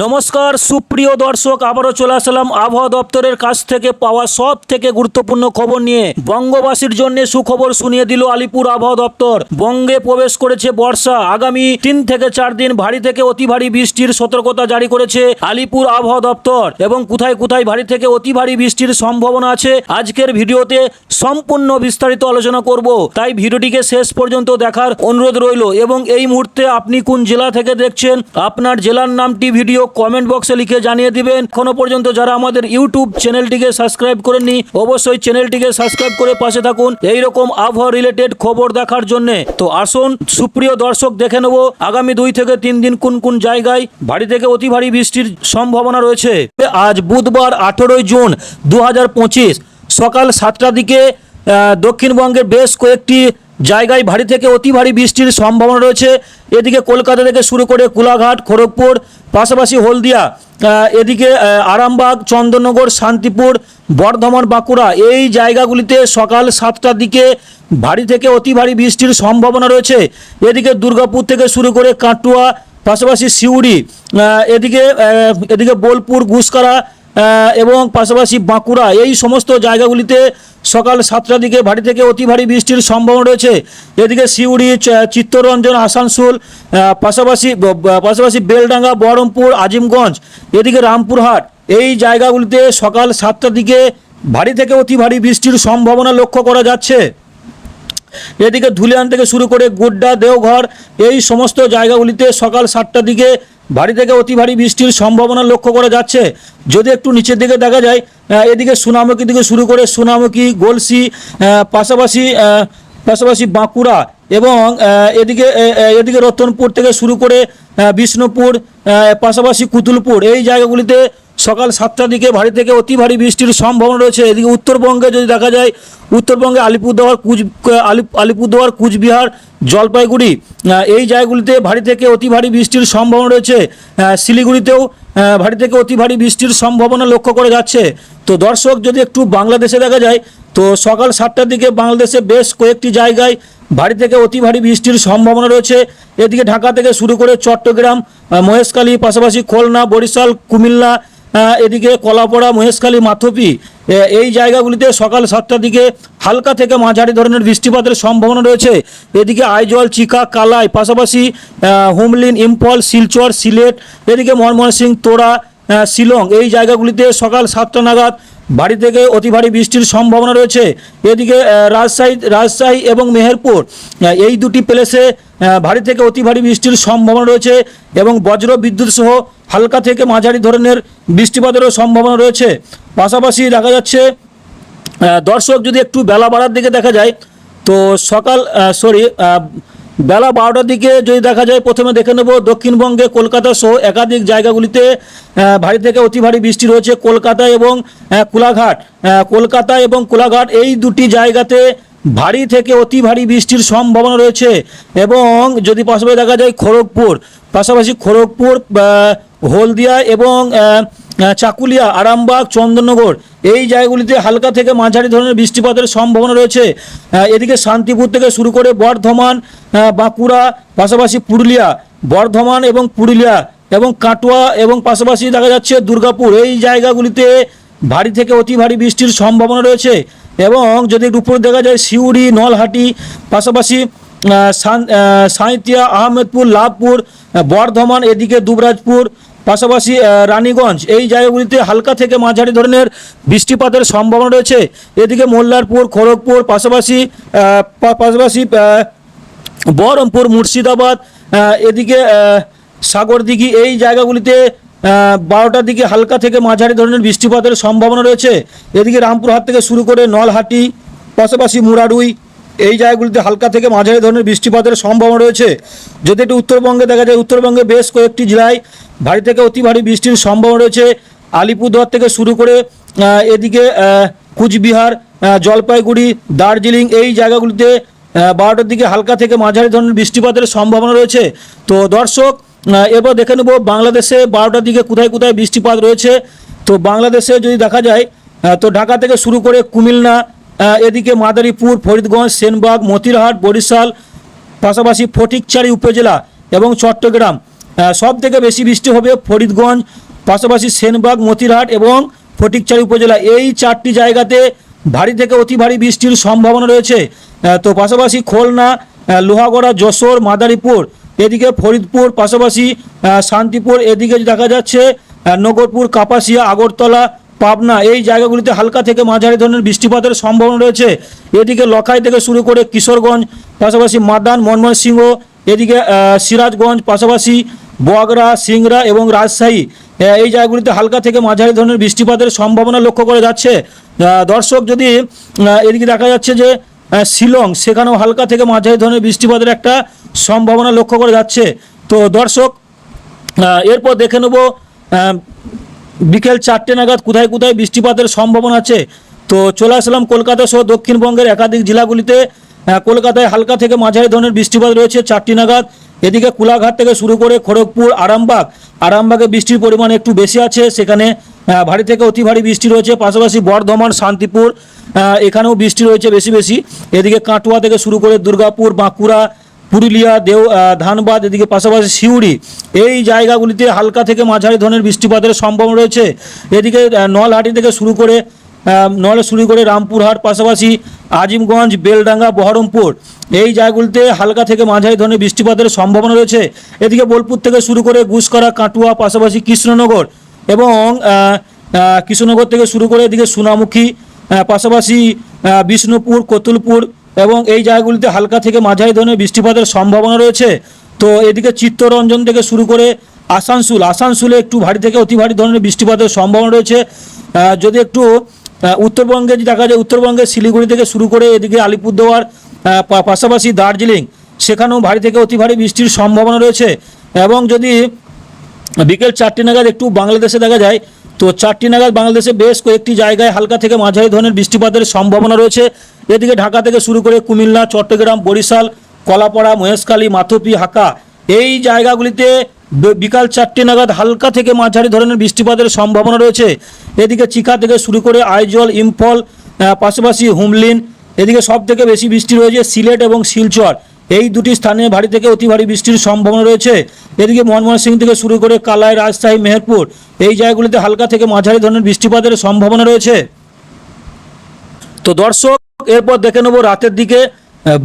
নমস্কার, সুপ্রিয় দর্শক, আবারও চলে আসলাম আবহাওয়া দপ্তরের কাছ থেকে পাওয়া সব থেকে গুরুত্বপূর্ণ খবর নিয়ে। বঙ্গবাসীর জন্য সুখবর শুনিয়ে দিল আলিপুর আবহাওয়া দপ্তর। বঙ্গে প্রবেশ করেছে বর্ষা। আগামী তিন থেকে চার দিন ভারী থেকে অতি ভারী বৃষ্টির সতর্কতা জারি করেছে আলিপুর আবহাওয়া দপ্তর। এবং কোথায় কোথায় ভারী থেকে অতি ভারী বৃষ্টির সম্ভাবনা আছে, আজকের ভিডিওতে সম্পূর্ণ বিস্তারিত আলোচনা করব। তাই ভিডিওটিকে শেষ পর্যন্ত দেখার অনুরোধ রইল এবং এই মুহূর্তে আপনি কোন জেলা থেকে দেখছেন, আপনার জেলার নামটি ভিডিও কমেন্ট বক্সে লিখে জানিয়ে দিবেন। এখনও পর্যন্ত যারা আমাদের ইউটিউব চ্যানেলটিকে সাবস্ক্রাইব করেননি, অবশ্যই চ্যানেলটিকে সাবস্ক্রাইব করে পাশে থাকুন এই রকম আবহাওয়া রিলেটেড খবর দেখার জন্য। তো আসুন, সুপ্রিয় দর্শক, দেখে নেব আগামী দুই থেকে তিন দিন কোন কোন জায়গায় ভারী থেকে অতি ভারী বৃষ্টির সম্ভাবনা রয়েছে। আজ বুধবার আঠেরোই জুন দু হাজার পঁচিশ সকাল সাতটার দিকে দক্ষিণবঙ্গের বেশ কয়েকটি জায়গায় ভারী থেকে অতি ভারী বৃষ্টির সম্ভাবনা রয়েছে। এদিকে কলকাতা থেকে শুরু করে কোলাঘাট, খড়গপুর, পাশাপাশি হলদিয়া এদিকে আরামবাগ, চন্দননগর, শান্তিপুর, বর্ধমান, বাঁকুড়া এই জায়গাগুলিতে সকাল সাতটার দিকে ভারী থেকে অতি ভারী বৃষ্টির সম্ভাবনা রয়েছে। এদিকে দুর্গাপুর থেকে শুরু করে কাটুয়া, পাশাপাশি সিউড়ি এদিকে এদিকে বোলপুর গুসকারা এবং পাশাপাশি বাঁকুড়া, এই সমস্ত জায়গাগুলিতে সকাল সাতটার দিকে ভারী থেকে অতি ভারী বৃষ্টির সম্ভাবনা রয়েছে। এদিকে সিউড়ি চিত্তরঞ্জন, আসানসোল পাশাপাশি পাশাপাশি বেলডাঙ্গা, বহরমপুর, আজিমগঞ্জ, এদিকে রামপুরহাট, এই জায়গাগুলিতে সকাল সাতটার দিকে ভারী থেকে অতি ভারী বৃষ্টির সম্ভাবনা লক্ষ্য করা যাচ্ছে। এদিকে ধুলিয়ান থেকে শুরু করে গুড্ডা, দেওঘর, এই সমস্ত জায়গাগুলিতে সকাল সাতটার দিকে ভারী থেকে অতি ভারী বৃষ্টির সম্ভাবনা লক্ষ্য করা যাচ্ছে। যদি একটু নিচের দিকে দেখা যায় এদিকে সুনামুখী থেকে শুরু করে সুনামুখী, গলসি পাশাপাশি পাশাপাশি বাঁকুড়া এবং এদিকে এদিকে রতনপুর থেকে শুরু করে বিষ্ণুপুর পাশাপাশি কুতুলপুর। এই জায়গাগুলিতে সকাল সাতটার দিকে ভারী থেকে অতি ভারী বৃষ্টির সম্ভাবনা রয়েছে। এদিকে উত্তরবঙ্গে যদি দেখা যায়, উত্তরবঙ্গে আলিপুরদুয়ার, কুচ, আলিপ- আলিপুরদুয়ার, কুচবিহার, জলপাইগুড়ি এই জায়গাগুলিতে ভারী থেকে অতি ভারী বৃষ্টির সম্ভাবনা রয়েছে। শিলিগুড়িতেও ভারী থেকে অতি ভারী বৃষ্টির সম্ভাবনা লক্ষ্য করা যাচ্ছে। তো দর্শক, যদি একটু বাংলাদেশে দেখা যায়, তো সকাল সাতটার দিকে বাংলাদেশে বেশ কয়েকটি জায়গায় ভারী থেকে অতি ভারী বৃষ্টির সম্ভাবনা রয়েছে। এদিকে ঢাকা থেকে শুরু করে চট্টগ্রাম মহেশখালী, পাশাপাশি খুলনা, বরিশাল, কুমিল্লা এদিকে কলাপাড়া, মহেশখালী, মাথপি এই জায়গাগুলিতে সকাল সাতটার দিকে হালকা থেকে মাঝারি ধরনের বৃষ্টিপাতের সম্ভাবনা রয়েছে। এদিকে আইজল, চিকা, কালাই, পাশাপাশি হুমলিন, ইম্ফল, শিলচর, সিলেট, এদিকে ময়মনসিং তোড়া শিলং, এই জায়গাগুলিতে সকাল সাতটা নাগাদ ভারী থেকে অতি ভারী বৃষ্টির সম্ভাবনা রয়েছে। এদিকে রাজশাহী রাজশাহী এবং মেহেরপুর এই দুটি প্লেসে ভারী থেকে অতি ভারী বৃষ্টির সম্ভাবনা রয়েছে এবং বজ্র বিদ্যুৎ সহ হালকা থেকে মাঝারি ধরনের বৃষ্টিপাতেরও সম্ভাবনা রয়েছে। পাশাপাশি দেখা যাচ্ছে দর্শক যদি একটু বেলা বাড়ার দিকে দেখা যায়, তো সকাল সরি বেলা বারোটার দিকে যদি দেখা যায়, প্রথমে দেখে নেব দক্ষিণবঙ্গে কলকাতা সহ একাধিক জায়গাগুলিতে ভারী থেকে অতি ভারী বৃষ্টি রয়েছে কলকাতা এবং কোলাঘাট। কলকাতা এবং কোলাঘাট এই দুটি জায়গাতে ভারী থেকে অতি ভারী বৃষ্টির সম্ভাবনা রয়েছে এবং যদি পাশাপাশি দেখা যায় খড়গপুর, পাশাপাশি খড়গপুর হলদিয়া এবং চাকুলিয়া, আরামবাগ, চন্দননগর এই জায়গাগুলিতে হালকা থেকে মাঝারি ধরনের বৃষ্টিপাতের সম্ভাবনা রয়েছে। এদিকে শান্তিপুর থেকে শুরু করে বর্ধমান বাঁকুড়া, পাশাপাশি পুরুলিয়া, বর্ধমান এবং পুরুলিয়া এবং কাটোয়া এবং পাশাপাশি দেখা যাচ্ছে দুর্গাপুর। এই জায়গাগুলিতে ভারী থেকে অতি ভারী বৃষ্টির সম্ভাবনা রয়েছে। এবং যদি একটু উপরে দেখা যায় সিউড়ি, নলহাটি, পাশাপাশি সাঁইতিয়া আহমেদপুর, লাভপুর বর্ধমান, এদিকে দুবরাজপুর, পাশাপাশি রানীগঞ্জ, এই জায়গাগুলিতে হালকা থেকে মাঝারি ধরনের বৃষ্টিপাতের সম্ভাবনা রয়েছে। এদিকে মোল্লারপুর, খড়গপুর, পাশাপাশি পাশাপাশি বহরমপুর, মুর্শিদাবাদ এদিকে সাগরদিঘি, এই জায়গাগুলিতে বারোটার দিকে হালকা থেকে মাঝারি ধরনের বৃষ্টিপাতের সম্ভাবনা রয়েছে। এদিকে রামপুরহাট থেকে শুরু করে নলহাটি, পাশাপাশি মুরারুই, এই জায়গাগুলিতে হালকা থেকে মাঝারি ধরনের বৃষ্টিপাতের সম্ভাবনা রয়েছে। যদি একটু উত্তরবঙ্গে দেখা যায়, উত্তরবঙ্গে বেশ কয়েকটি জেলায় ভারী থেকে অতি ভারী বৃষ্টির সম্ভাবনা রয়েছে। আলিপুরদুয়ার থেকে শুরু করে এদিকে কুচবিহার জলপাইগুড়ি, দার্জিলিং, এই জায়গাগুলিতে বারোটার দিকে হালকা থেকে মাঝারি ধরনের বৃষ্টিপাতের সম্ভাবনা রয়েছে। তো দর্শক এবার দেখে নেব বাংলাদেশে বারোটার দিকে কোথায় কোথায় বৃষ্টিপাত রয়েছে। তো বাংলাদেশে যদি দেখা যায় তো ঢাকা থেকে শুরু করে কুমিল্লা এদিকে মাদারীপুর, ফরিদগঞ্জ, সেনবাগ, মতিরহাট, বরিশাল, পাশাপাশি ফটিকচারি উপজেলা এবং চট্টগ্রাম। সব থেকে বেশি বৃষ্টি হবে ফরিদগঞ্জ, পাশাপাশি সেনবাগ, মতিরহাট এবং ফটিকচারি উপজেলা। এই চারটি জায়গাতে ভারী থেকে অতি ভারী বৃষ্টির সম্ভাবনা রয়েছে। তো পাশাপাশি খুলনা লোহাগড়া, যশোর, মাদারীপুর এদিকে ফরিদপুর পাশাপাশি শান্তিপুর এদিকে দেখা যাচ্ছে নগরপুর, কাপাসিয়া, আগরতলা, পাবনা এই জায়গাগুলিতে হালকা থেকে মাঝারি ধরনের বৃষ্টিপাতের সম্ভাবনা রয়েছে। এদিকে লখাই থেকে শুরু করে কিশোরগঞ্জ, পাশাপাশি মাদান, ময়মনসিংহ, এদিকে সিরাজগঞ্জ, পাশাপাশি বগরা সিংরা এবং রাজশাহী এই জায়গাগুলিতে হালকা থেকে মাঝারি ধরনের বৃষ্টিপাতের সম্ভাবনা লক্ষ্য করা যাচ্ছে। দর্শক যদি এদিকে দেখা যাচ্ছে যে শিলং, সেখানেও হালকা থেকে মাঝারি ধরনের বৃষ্টিপাতের একটা সম্ভাবনা লক্ষ্য করা যাচ্ছে। তো দর্শক এরপর দেখে নেব বিকেল চারটে নাগাদ কোথায় কোথায় বৃষ্টিপাতের সম্ভাবনা আছে। তো চলে আসলাম কলকাতা সহ দক্ষিণবঙ্গের একাধিক জেলাগুলিতে। কলকাতায় হালকা থেকে মাঝারি ধরনের বৃষ্টিপাত রয়েছে চারটি নাগাদ। এদিকে কুলাঘাট থেকে শুরু করে খড়গপুর, আরামবাগ, আরামবাগে বৃষ্টির পরিমাণ একটু বেশি আছে। সেখানে ভারী থেকে অতি ভারী বৃষ্টি রয়েছে। পাশাপাশি বর্ধমান, শান্তিপুর এখানেও বৃষ্টি রয়েছে বেশি বেশি। এদিকে কাটোয়া থেকে শুরু করে দুর্গাপুর, বাঁকুড়া, পুরুলিয়া, দেও ধানবাদ, এদিকে পাশাপাশি সিউড়ি। এই জায়গাগুলিতে হালকা থেকে মাঝারি ধরনের বৃষ্টিপাতের সম্ভাবনা রয়েছে। এদিকে নলহাটি থেকে শুরু করে নলে শুরু করে রামপুরহাট, পাশাপাশি আজিমগঞ্জ, বেলডাঙ্গা, বহরমপুর। এই জায়গাগুলিতে হালকা থেকে মাঝারি ধরনের বৃষ্টিপাতের সম্ভাবনা রয়েছে। এদিকে বোলপুর থেকে শুরু করে গুসকরা, কাটুয়া, পাশাপাশি কৃষ্ণনগর এবং কৃষ্ণনগর থেকে শুরু করে এদিকে সোনামুখী পাশাপাশি বিষ্ণুপুর, কতুলপুর এবং এই জায়গাগুলিতে হালকা থেকে মাঝারি ধরনের বৃষ্টিপাতের সম্ভাবনা রয়েছে। তো এদিকে চিত্তরঞ্জন থেকে শুরু করে আসানসোল, আসানসোলে একটু ভারী থেকে অতি ভারী ধরনের বৃষ্টিপাতের সম্ভাবনা রয়েছে। যদি একটু উত্তরবঙ্গে দেখা যায়, উত্তরবঙ্গের শিলিগুড়ি থেকে শুরু করে এদিকে আলিপুরদুয়ার পাশাপাশি দার্জিলিং, সেখানেও ভারী থেকে অতি ভারী বৃষ্টির সম্ভাবনা রয়েছে। এবং যদি বিকেল চারটে নাগাদ একটু বাংলাদেশে দেখা যায়, তো চারটি নাগাদ বাংলাদেশে বেশ কয়েকটি জায়গায় হালকা থেকে মাঝারি ধরনের বৃষ্টিপাতের সম্ভাবনা রয়েছে। এদিকে ঢাকা থেকে শুরু করে কুমিল্লা, চট্টগ্রাম, বরিশাল, কলাপাড়া, মহেশখালী, মাথুপি, হাকা এই জায়গাগুলিতে বিকাল চারটে নাগাদ হালকা থেকে মাঝারি ধরনের বৃষ্টিপাতের সম্ভাবনা রয়েছে। এদিকে চিকা থেকে শুরু করে আইজল, ইম্ফল পাশাপাশি হুমলিন, এদিকে সব থেকে বেশি বৃষ্টি রয়েছে সিলেট এবং শিলচর। এই দুটি স্থানে ভারী থেকে অতি ভারী বৃষ্টির সম্ভাবনা রয়েছে। এদিকে মনমোহন সিং থেকে শুরু করে কালাই, রাজশাহী, মেহেরপুর, এই জায়গাগুলিতে হালকা থেকে মাঝারি ধরনের বৃষ্টিপাতের সম্ভাবনা রয়েছে। তো দর্শক, এরপর দেখে নেব রাতের দিকে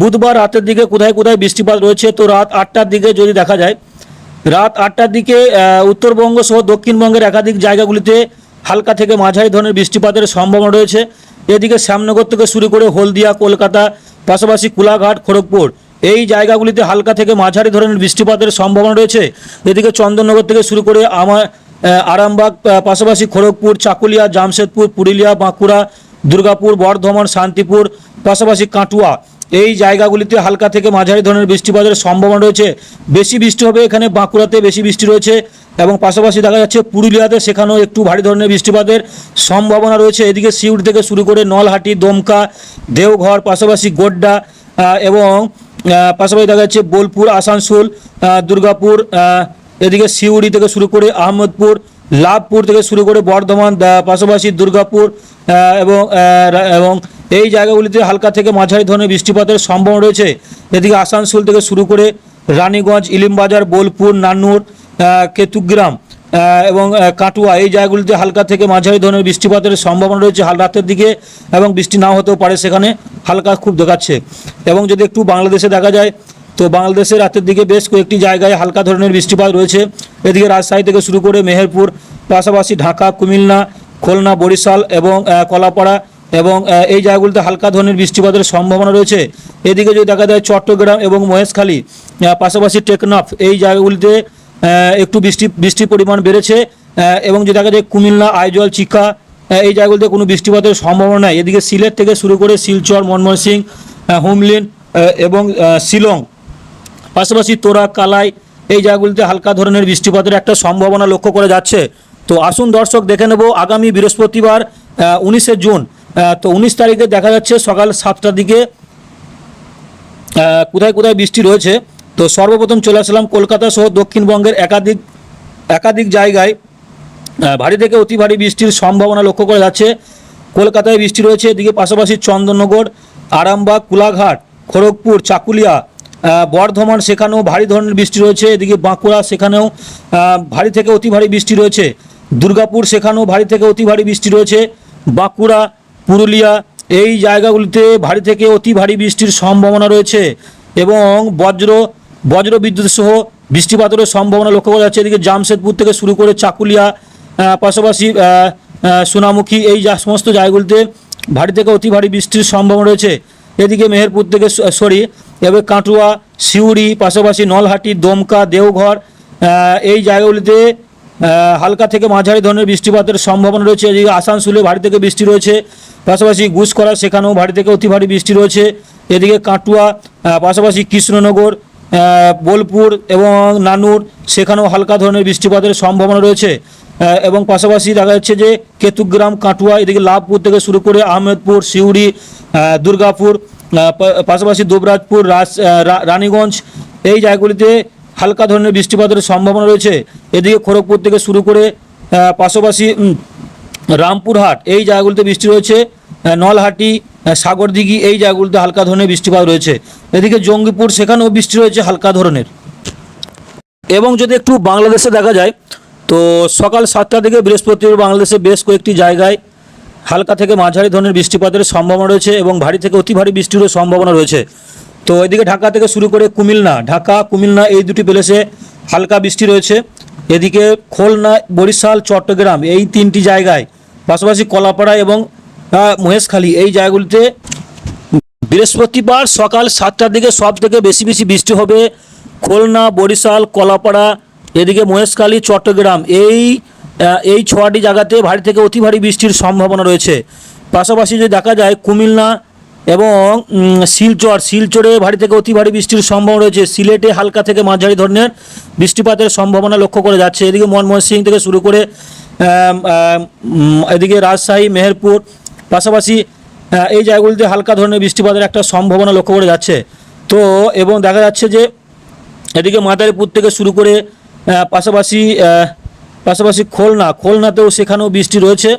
বুধবার রাতের দিকে কোথায় কোথায় বৃষ্টিপাত রয়েছে? তো রাত আটটার দিকে যদি দেখা যায়, রাত আটটার দিকে উত্তরবঙ্গ সহ দক্ষিণবঙ্গের একাধিক জায়গাগুলিতে হালকা থেকে মাঝারি ধরনের বৃষ্টিপাতের সম্ভাবনা রয়েছে। এদিকে শ্যামনগর থেকে শুরু করে হলদিয়া, কলকাতা, পাশাপাশি কুলাঘাট, খড়গপুর, এই জায়গাগুলিতে হালকা থেকে মাঝারি ধরনের বৃষ্টিপাতের সম্ভাবনা রয়েছে। এদিকে চন্দননগর থেকে শুরু করে আমার আরামবাগ পাশাপাশি খড়গপুর, চাকুলিয়া, জামশেদপুর, পুরুলিয়া, বাঁকুড়া, দুর্গাপুর, বর্ধমান, শান্তিপুর, পাশাপাশি কাটুয়া এই জায়গাগুলিতে হালকা থেকে মাঝারি ধরনের বৃষ্টিপাতের সম্ভাবনা রয়েছে। বেশি বৃষ্টি হবে এখানে বাঁকুড়াতে বেশি বৃষ্টি রয়েছে এবং পাশাপাশি দেখা যাচ্ছে পুরুলিয়াতে সেখানেও একটু ভারী ধরনের বৃষ্টিপাতের সম্ভাবনা রয়েছে। এদিকে সিউড়ি থেকে শুরু করে নলহাটি, দমকা, দেওঘর, পাশাপাশি গোড্ডা এবং পাশাপাশি দেখা যাচ্ছে বোলপুর, আসানসোল দুর্গাপুর এদিকে সিউড়ি থেকে শুরু করে আহমদপুর, লাভপুর থেকে শুরু করে বর্ধমান পাশাপাশি দুর্গাপুর এবং এবং এই জায়গাগুলিতে হালকা থেকে মাঝারি ধরনের বৃষ্টিপাতের সম্ভাবনা রয়েছে। এদিকে আসানসোল থেকে শুরু করে রানীগঞ্জ, ইলিমবাজার, বোলপুর, নান্নুর কেতুগ্রাম এবং কাটুয়া এই জায়গাগুলিতে হালকা থেকে মাঝারি ধরনের বৃষ্টিপাতের সম্ভাবনা রয়েছে হাল রাতের দিকে এবং বৃষ্টি নাও হতেও পারে সেখানে, হালকা খুব দেখাচ্ছে। এবং যদি একটু বাংলাদেশে দেখা যায়, তো বাংলাদেশের রাতের দিকে বেশ কয়েকটি জায়গায় হালকা ধরনের বৃষ্টিপাত রয়েছে। এদিকে রাজশাহী থেকে শুরু করে মেহেরপুর, পাশাপাশি ঢাকা, কুমিল্লা, খুলনা, বরিশাল এবং কলাপাড়া এবং এই জায়গাগুলিতে হালকা ধরনের বৃষ্টিপাতের সম্ভাবনা রয়েছে। এদিকে যদি দেখা যায় চট্টগ্রাম এবং মহেশখালী পাশাপাশি টেকনাফ, এই জায়গাগুলিতে একটু বৃষ্টি বৃষ্টির পরিমাণ বেড়েছে এবং যে দেখা যায় কুমিল্লা, আইজল, চিকা এই জায়গাগুলিতে কোনো বৃষ্টিপাতের সম্ভাবনা নেই। এদিকে সিলেট থেকে শুরু করে শিলচর, মনমোহন হুমলিন এবং শিলং, পাশাপাশি তোরা, কালাই, এই জায়গাগুলিতে হালকা ধরনের বৃষ্টিপাতের একটা সম্ভাবনা লক্ষ্য করা যাচ্ছে। তো আসুন দর্শক দেখে নেব, আগামী বৃহস্পতিবার উনিশে জুন তো উনিশ তারিখে দেখা যাচ্ছে সকাল সাতটার দিকে কোথায় কোথায় বৃষ্টি রয়েছে। তো সর্বপ্রথম চলে আসলাম কলকাতা সহ দক্ষিণবঙ্গের একাধিক একাধিক জায়গায়। ভারী থেকে অতি ভারী বৃষ্টির সম্ভাবনা লক্ষ্য করা যাচ্ছে। কলকাতায় বৃষ্টি রয়েছে, এদিকে পাশাপাশি চন্দননগর, আরামবাগ, কুলাঘাট, খড়গপুর, চাকুলিয়া বর্ধমান সেখানেও ভারী ধরনের বৃষ্টি রয়েছে। এদিকে বাঁকুড়া সেখানেও ভারী থেকে অতি ভারী বৃষ্টি রয়েছে। দুর্গাপুর সেখানেও ভারী থেকে অতি ভারী বৃষ্টি রয়েছে। বাঁকুড়া পুরুলিয়া, এই জায়গাগুলিতে ভারী থেকে অতি ভারী বৃষ্টির সম্ভাবনা রয়েছে এবং বজ্র বজ্র বিদ্যুৎ সহ বৃষ্টিপাতের সম্ভাবনা লক্ষ্য করা যাচ্ছে। এদিকে জামশেদপুর থেকে শুরু করে চাকুলিয়া পাশাপাশি সোনামুখী, এই যা সমস্ত জায়গাগুলিতে ভারী থেকে অতি ভারী বৃষ্টির সম্ভাবনা রয়েছে। এদিকে মেহেরপুর থেকে সরি, এবার কাটুয়া, সিউড়ি, পাশাপাশি নলহাটি, দমকা, দেওঘর এই জায়গাগুলিতে হালকা থেকে মাঝারি ধরনের বৃষ্টিপাতের সম্ভাবনা রয়েছে। এদিকে আসানসোলে ভারী থেকে বৃষ্টি রয়েছে। পাশাপাশি গুসকরা সেখানেও ভারী থেকে অতি ভারী বৃষ্টি রয়েছে। এদিকে কাটুয়া পাশাপাশি কৃষ্ণনগর বোলপুর এবং নানুর, সেখানেও হালকা ধরনের বৃষ্টিপাতের সম্ভাবনা রয়েছে। এবং পাশাপাশি দেখা যাচ্ছে যে কেতুগ্রাম, কাটুয়া, এদিকে লাভপুর থেকে শুরু করে আহমেদপুর, সিউড়ি দুর্গাপুর পাশাপাশি দুবরাজপুর রাজ রানীগঞ্জ, এই জায়গাগুলিতে হালকা ধরনের বৃষ্টিপাতের সম্ভাবনা রয়েছে। এদিকে খড়গপুর থেকে শুরু করে পাশাপাশি রামপুরহাট, এই জায়গাগুলিতে বৃষ্টি রয়েছে। নলহাটি সাগরদিঘি, এই জায়গাগুলিতে হালকা ধরনের বৃষ্টিপাত রয়েছে। এদিকে জঙ্গিপুর, সেখানেও বৃষ্টি রয়েছে হালকা ধরনের। এবং যদি একটু বাংলাদেশে দেখা যায়, তো সকাল সাতটা থেকে বৃহস্পতিবার বাংলাদেশে বেশ কয়েকটি জায়গায় হালকা থেকে মাঝারি ধরনের বৃষ্টিপাতের সম্ভাবনা রয়েছে এবং ভারী থেকে অতি ভারী বৃষ্টিরও সম্ভাবনা রয়েছে। তো এদিকে ঢাকা থেকে শুরু করে কুমিল্লা, ঢাকা, কুমিল্লা এই দুটি প্লেসে হালকা বৃষ্টি রয়েছে। এদিকে খুলনা, বরিশাল, চট্টগ্রাম এই তিনটি জায়গায়, পাশাপাশি কলাপাড়া এবং মহেশখালী এই জায়গাগুলিতে বৃহস্পতিবার সকাল সাতটার দিকে সব থেকে বেশি বেশি বৃষ্টি হবে। খুলনা, বরিশাল, কলাপাড়া, এদিকে মহেশখালী, চট্টগ্রাম এই এই ছটি জায়গাতে ভারী থেকে অতি ভারী বৃষ্টির সম্ভাবনা রয়েছে। পাশাপাশি যদি দেখা যায় কুমিল্লা এবং শিলচর, শিলচরে ভারী থেকে অতি ভারী বৃষ্টির সম্ভাবনা রয়েছে। সিলেটে হালকা থেকে মাঝারি ধরনের বৃষ্টিপাতের সম্ভাবনা লক্ষ্য করে যাচ্ছে। এদিকে মনমোহন সিং থেকে শুরু করে এদিকে রাজশাহী, মেহেরপুর, পাশাপাশি এই জায়গাগুলিতে হালকা ধরনের বৃষ্টিপাতের একটা সম্ভাবনা লক্ষ্য করে যাচ্ছে। তো, এবং দেখা যাচ্ছে যে, এদিকে মাদারীপুর থেকে শুরু করে পাশাপাশি পাশাপাশি খুলনা। খুলনাতেও সেখানেও বৃষ্টি রয়েছে।